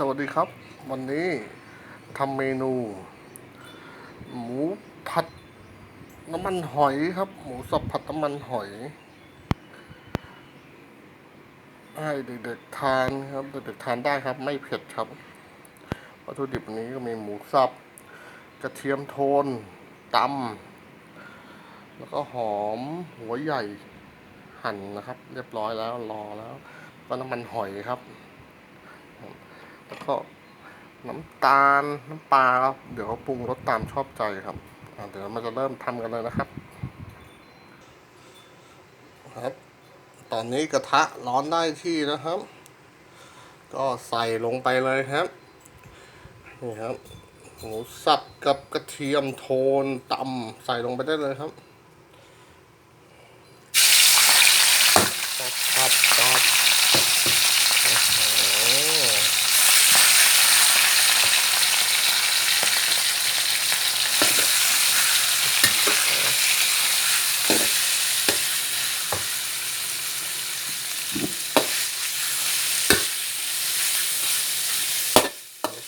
สวัสดีครับ วันนี้ทำเมนู หมูผัดน้ำมันหอยครับ หมูสับผัดน้ำมันหอย ให้เด็กๆทานครับเด็กๆทานได้ครับ ไม่เผ็ดครับ วัตถุดิบวันนี้ก็มีหมูสับ กระเทียมโทนตำแล้วก็หอมหัวใหญ่หั่นนะครับ เรียบร้อยแล้วรอแล้ว ก็น้ำมันหอยครับ แล้วก็น้ำตาลน้ำปลาครับ เดี๋ยวปรุงรสตามชอบใจครับเดี๋ยวเราจะเริ่มทำกันเลยนะครับ ครับ ตอนนี้กระทะร้อนได้ที่นะครับ ก็ใส่ลงไปเลยครับนี่ครับหมูสับกับกระเทียมโทนตำใส่ลงไปได้เลยครับปับปับโอ้โห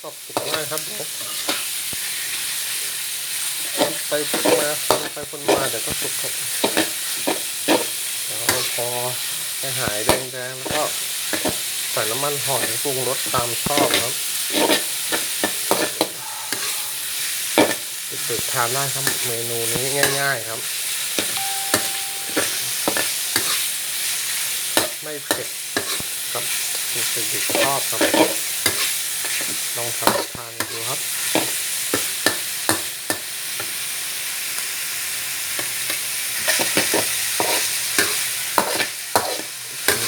ตบสุกง่ายครับเดี๋ยวไปมาไปพุ่งมาเดี๋ยวก็สุกครับเดี๋ยวพอให้หายแดงๆแล้วก็ใส่น้ำมันหอยปรุงรสตามชอบครับเด็กๆทานได้ครับเมนูนี้ง่าย ๆ ครับ ไม่เผ็ดครับเด็กๆชอบครับลองทำทานดูครับ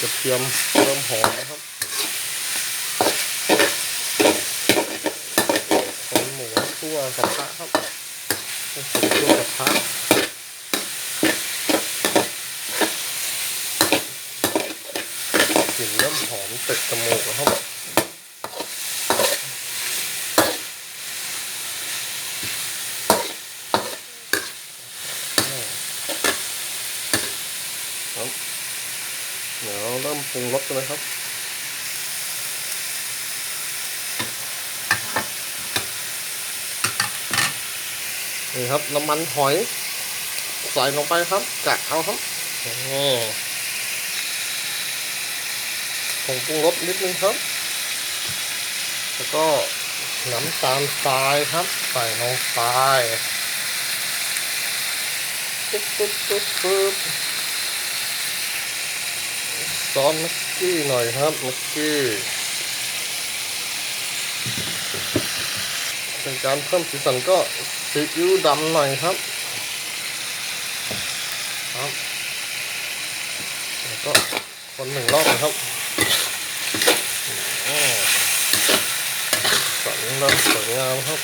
กระเทียมเริ่มหอมนะครับคนหมูทั่วกระทะครับให้สุกทั่วกระทะก ลิ่นเริ่มหอมติดจมูกแล้วครับครับเดี๋ยวเริ่มปรุงรสกันเลยครับนี่ครับน้ำมันหอย ใส่ลงไปครับกะเอาครับนี่ ผงปรุงรสนิดนึงครับ แล้วก็น้ำตาลทรายครับ ใส่ลงไปปึ๊บปึ๊บปึ๊บปึ๊บซอสมักกี้หน่อยครับมักกี้เป็นการเพิ่มสีสันก็ซีอิ๊วดำหน่อยครับ ครับ แล้วก็คนหนึ่งรอบนะครับโอ้ สันดำสวยงามครับ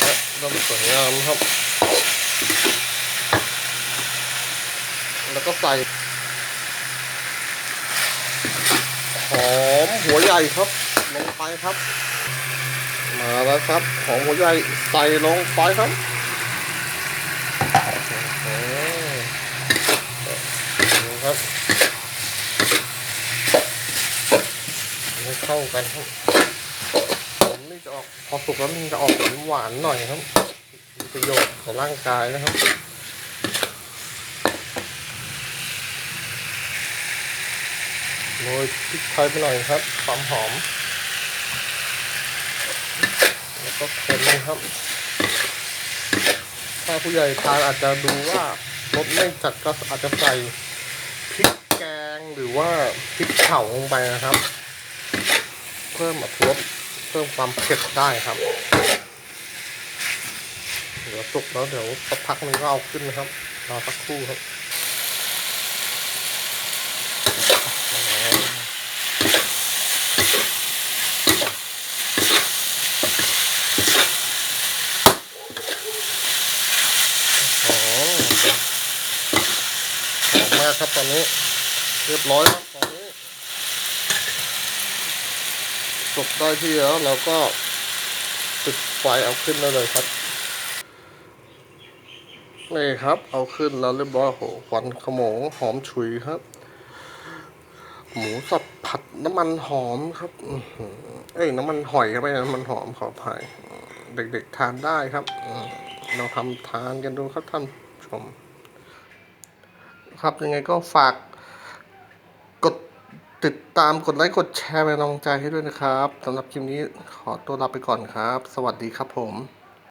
และดำสวยงามครับ แล้วก็ใส่หอมหัวใหญ่ครับ ลงไปครับ มาแล้วครับหอมหัวใหญ่ใส่ลงไปครับโอ้โหดูครับให้ เข้ากันครับผมนี่จะออกพอสุกแล้วมันจะออกหวานหน่อยครับมีประโยชน์ต่อร่างกายนะครับโรยพริกไทยไปหน่อยครับความหอม แล้วก็คนนะครับ ถ้าผู้ใหญ่ทานอาจจะดูว่ารสไม่จัดก็อาจจะใส่พริกแกงหรือว่าพริกเผาลงไปนะครับ พิ่มอรรถรสเพิ่มความเผ็ดได้ครับเดี๋ยวสุกแล้วเดี๋ยวสักพักหนึงก็เอาขึ้นนะครับรอสักครู่ครับโอ้หอมมากครับตอนนี้เรียบร้อยครับตอนนี้ สุกได้ที่แล้วเราก็ปิดไฟเอาขึ้นได้เลยครับนี่ครับ เอาขึ้นแล้วเรียบร้อยโหควันขโมงหอมฉุยครับ หมูสับผัดน้ำมันหอมครับเอ้ยน้ำมันหอยครับไม่น้ำมันหอมขออภัยเด็กๆทานได้ครับเราทำทานกันดูครับท่านชม ครับยังไงก็ฝาก ติดตามกดไลค์กดแชร์เป็นกำลังใจให้ด้วยนะครับสำหรับคลิปนี้ขอตัวลาไปก่อนครับ สวัสดีครับผม